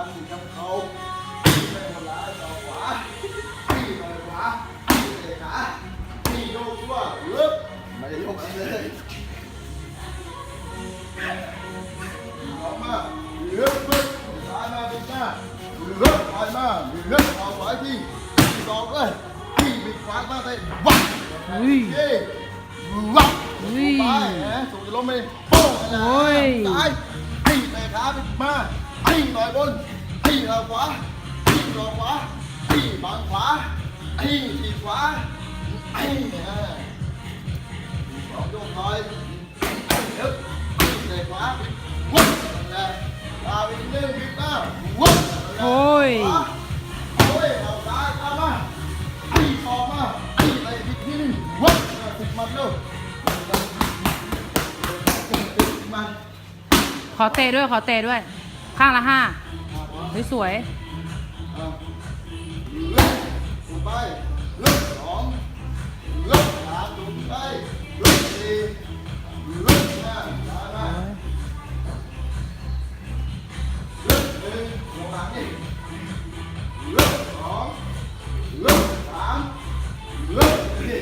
ดันติดกับเขาไม่ทำร้ายต่อขวาที่ต่อยขวาที่เตะขาที่โยกตัวเลิกไม่ได้โยกอะไรเลยออกมาเลิกเลิกซ้ายมาเป็นหน้าเลิกซ้ายมาเลิกเอาขวาที่ที่สองเลยที่บิดขวามาเตะวัดอุ้ยเย้วัดอุ้ยไปนะสูงจะล้มไปโป้งนะโอ้ยซ้ายที่เตะขาไปมา ที่ต่อยบนที่เอาขวาที่ต่อขวาที่บังขวาที่ทีขวาไอ้เนี่ยสองโยกน้อยเดี๋ยวเตะขวาวุ้บนั่นแหละลาไปเรื่อยๆมาวุ้บนั่นแหละโอ้ยขวาโอ้ยเอาซ้ายเข้ามาที่ออกมาที่ไปอีกทีหนึงวุ้บติดมันเร็วติดมันขอเตะด้วย ขอเตะด้วย ข้างละห้าสวยๆลุกสองลุลุกสามห้ลุกสี่